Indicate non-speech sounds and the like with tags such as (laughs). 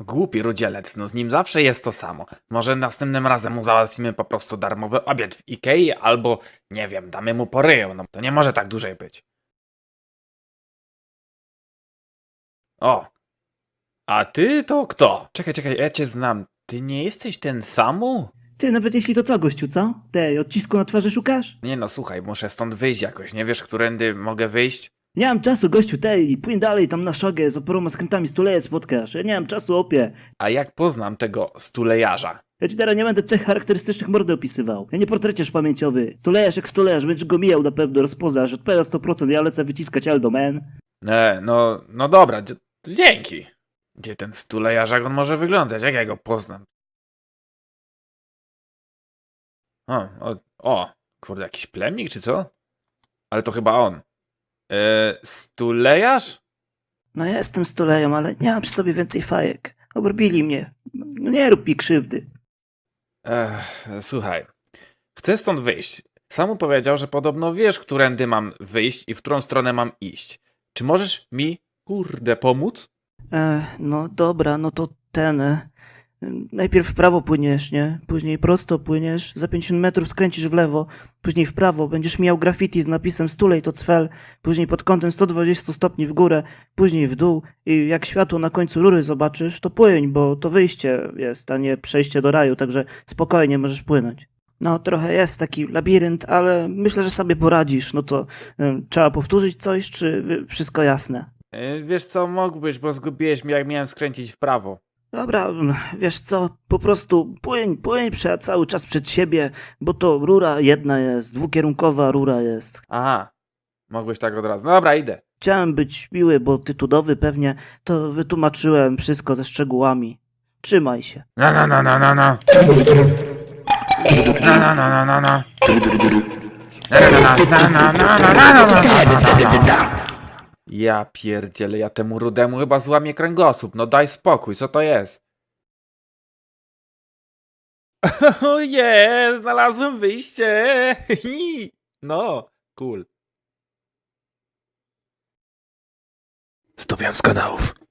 głupi rudzielec, no z nim zawsze jest to samo. Może następnym razem mu załatwimy po prostu darmowy obiad w Ikei, albo, nie wiem, damy mu poryję, no to nie może tak dłużej być. O, a ty to kto? Czekaj, czekaj, ja cię znam. Ty nie jesteś ten samu? Ty, nawet jeśli to co, gościu, co? Tej, odcisku na twarzy szukasz? Nie no, słuchaj, muszę stąd wyjść jakoś. Nie wiesz, którędy mogę wyjść? Nie mam czasu, gościu, tej, płyń dalej tam na szogę, z oporoma skrętami stuleje spotkasz. Ja nie mam czasu, opie. A jak poznam tego stulejarza? Ja ci teraz nie będę cech charakterystycznych mordy opisywał. Ja nie portreciarz pamięciowy. Stulejarz jak stulejarz, będziesz go mijał na pewno, rozpoznasz, odpowiada 100%, ja lecę wyciskać Aldo, man. E, no, no dobra, d- dzięki. Gdzie ten stulejarz, jak on może wyglądać? Jak ja go poznam? O, o, o, kurde, jakiś plemnik czy co? Ale to chyba on. E, stulejarz? No ja jestem stulejem, ale nie mam przy sobie więcej fajek. Obrobili mnie. No nie rób mi krzywdy. Ech, słuchaj, chcę stąd wyjść. Sam powiedział, że podobno wiesz, którędy mam wyjść i w którą stronę mam iść. Czy możesz mi, kurde, pomóc? E, no dobra, no to ten. E, najpierw w prawo płyniesz, nie? Później prosto płyniesz, za 50 metrów skręcisz w lewo, później w prawo, będziesz miał graffiti z napisem Stulej to cfel, później pod kątem 120 stopni w górę, później w dół i jak światło na końcu rury zobaczysz, to płyń, bo to wyjście jest, a nie przejście do raju, także spokojnie możesz płynąć. No, trochę jest taki labirynt, ale myślę, że sobie poradzisz. No to e, trzeba powtórzyć coś, czy wszystko jasne? E, wiesz co, mógłbyś, bo zgubiłeś mnie, jak miałem skręcić w prawo. Dobra, wiesz co, po prostu płyń, płyń prze, cały czas przed siebie, bo to rura jedna jest, dwukierunkowa rura jest. Aha, mogłeś tak od razu. No dobra, idę. Chciałem być miły, bo tytułowy pewnie, to wytłumaczyłem wszystko ze szczegółami. Trzymaj się. No, no, no, no, no, no. No, no, no, no, no, no. No, no, no, no, no, no, no, no, no, no, no, no. Ja pierdzielę, ja temu rudemu chyba złamię kręgosłup. No daj spokój, co to jest? (laughs) O jest, znalazłem wyjście. (laughs) No, cool. Stopiam z kanałów.